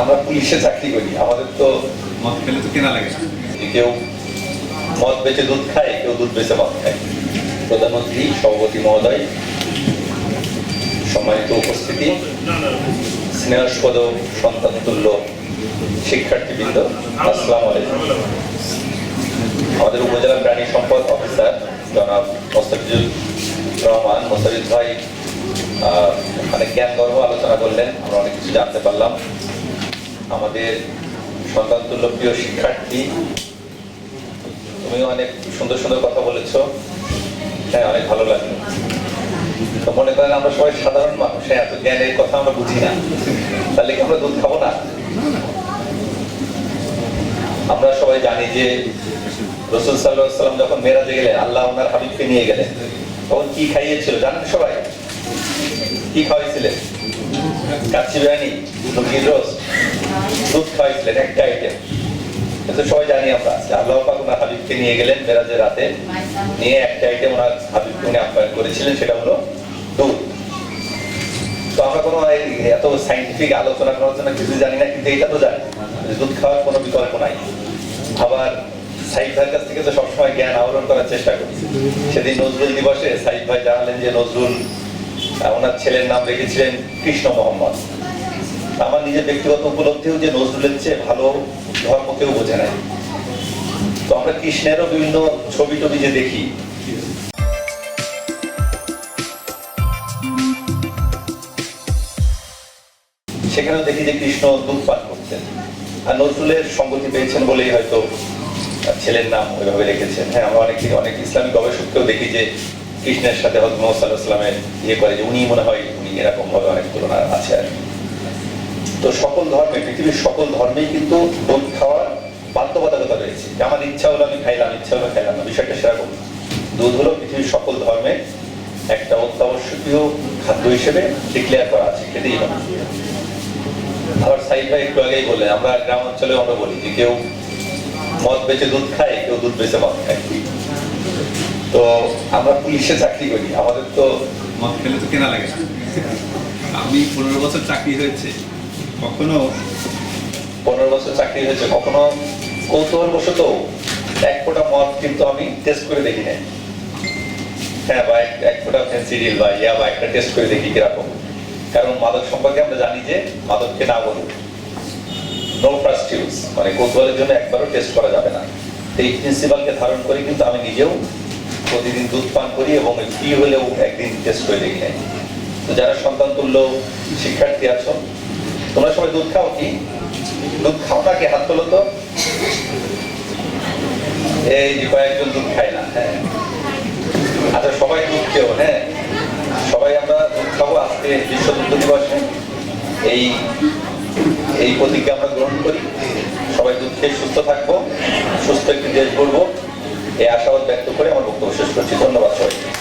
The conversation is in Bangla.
আমরা পুলিশে চাকরি করি আমাদের তো মদ খেলে তো কেনা লাগে কেউ মদ বেচে দুধ খায় কেউ দুধ বেচে মদ খায়। প্রধানমন্ত্রী সভাপতি মহোদয় সম্মানিত উপস্থিতি স্নেহাস্পদ সন্তান তুল্য শিক্ষার্থীবৃন্দ আসসালামু আলাইকুম। আমাদের উপজেলা প্রাণী সম্পদ অফিসার জনাব মোস্তাফিজুর রহমান মোস্তাফিজ ভাই অনেক জ্ঞান গর্ব আলোচনা করলেন আমরা অনেক কিছু জানতে পারলাম। আমাদের সন্তান তুল্য প্রিয় শিক্ষার্থী। তুমিও অনেক সুন্দর সুন্দর কথা বলেছ। হ্যাঁ অনেক ভালো লাগল। তো মনে করেন আমরা সবাই সাধারণ মানুষ। হ্যাঁ এত জ্ঞানের কথা আমরা বুঝি না। তাহলে কি আমরা দুধ খাব না? আমরা সবাই জানি যে রসুল সাল্লাম যখন মেরাজে গেলেন, আল্লাহ ওনার হাবিবকে নিয়ে গেলেন। তখন কি খাইয়েছিল? জানেন সবাই? কি খাওয়াইছিলেন? দুধ একটা আইটেম সবাই জানি আমরা আল্লাহ পাক ওনার হাবিবকে নিয়ে গেলেন রাতে। নিয়ে একটা আইটেম ওনার হাবিবকে উনি আপ্যায়ন করেছিলেন, সেটা হলো দুধ। তো আমরা কোনো এত সাইন্টিফিক আলোচনা করার জন্য কিছু জানি না, কিন্তু এটা তো জানি। দুধ খাওয়ার কোনো বিকল্প নাই। আবার ভাইয়ের কাছ থেকে তো সবসময় জ্ঞান আহরণ করার চেষ্টা করি। সেদিন নজরুল দিবসে সাইদ ভাই জানালেন যে, নজরুল ওনার ছেলের নাম রেখেছিলেন কৃষ্ণ মোহাম্মদ। আমার নিজের ব্যক্তিগত উপলব্ধিও যে নজরুলের চেয়ে ভালো ধর্ম কেউ বোঝে নাই। তো আমরা কৃষ্ণেরও বিভিন্ন ছবি টবি যে দেখি। সেখানেও দেখি যে কৃষ্ণ দুধ পান করতেন। আর নজরুলের সঙ্গতি পেয়েছেন বলেই হয়তো ছেলের নাম ওইভাবে রেখেছেন। হ্যাঁ আমরা অনেক অনেক ইসলামিক গবেষককেও দেখি যে কৃষ্ণের সাথে হয়তো মোহাম্মদ ইয়ে করে যে উনি মনে হয় উনি এরকম ভাবে অনেক তুলনা আছে আর তো সকল ধর্মে, পৃথিবীর সকল ধর্মেই কিন্তু দুধ খাওয়ার বাধ্যবাধকতা রয়েছে। যে আমার ইচ্ছা হলো আমি খাইলাম, ইচ্ছা হলো খাইলাম না, বিষয়টা সেরকম দুধ হলো পৃথিবীর সকল ধর্মে একটা অত্যাবশ্যকীয় খাদ্য হিসেবে ডিক্লেয়ার করা আছে, খেতেই হবে। আবার সাইড ভাই একটু আগেই বললেন, আমরা গ্রাম অঞ্চলে আমরা বলি যে কেউ মদ বেচে দুধ খায়, কেউ দুধ বেচে মদ খায়। তো আমরা পুলিশে চাকরি করি। আমাদের তো মদ খেলে তো কেনা লাগে না। আমি পনেরো বছর চাকরি হয়েছে কখনো পনেরো বছর চাকরি হয়েছে কখনো কৌতূহল বশত এক ফোঁটা মদ কিন্তু আমি টেস্ট করে দেখি নাই। হ্যাঁ বা এক- এক ফোঁটা ফেন্সিডিল বা ইয়া বা একটা টেস্ট করে দেখি কীরকম। কারণ মাদক সম্পর্কে আমরা জানি যে মাদককে না বলুন নো ফার্স্ট ইউজ মানে কৌতূহলের জন্য একবারও টেস্ট করা যাবে না। এই প্রিন্সিপালকে ধারণ করে কিন্তু আমি নিজেও প্রতিদিন দুধ পান করি এবং কি হলেও একদিন টেস্ট করে দেখি তো যারা সন্তান তুল্য শিক্ষার্থী আছো, তোমরা সবাই দুধ খাও কি? দুধ খাও না কি? হাত তোলো তো। এই যে কয়েকজন দুধ খায় না হ্যাঁ। আচ্ছা সবাই দুধ খেও হ্যাঁ। সবাই আমরা দুধ খাব আজকে বিশ্ব দুধ দিবসে। এই এই প্রতিজ্ঞা আমরা গ্রহণ করি। সবাই দুধ খেয়ে সুস্থ থাকব, সুস্থ একটি দেশ গড়বো। এই আশাবাদ ব্যক্ত করে আমার বক্তব্য শেষ করছি। ধন্যবাদ সবাই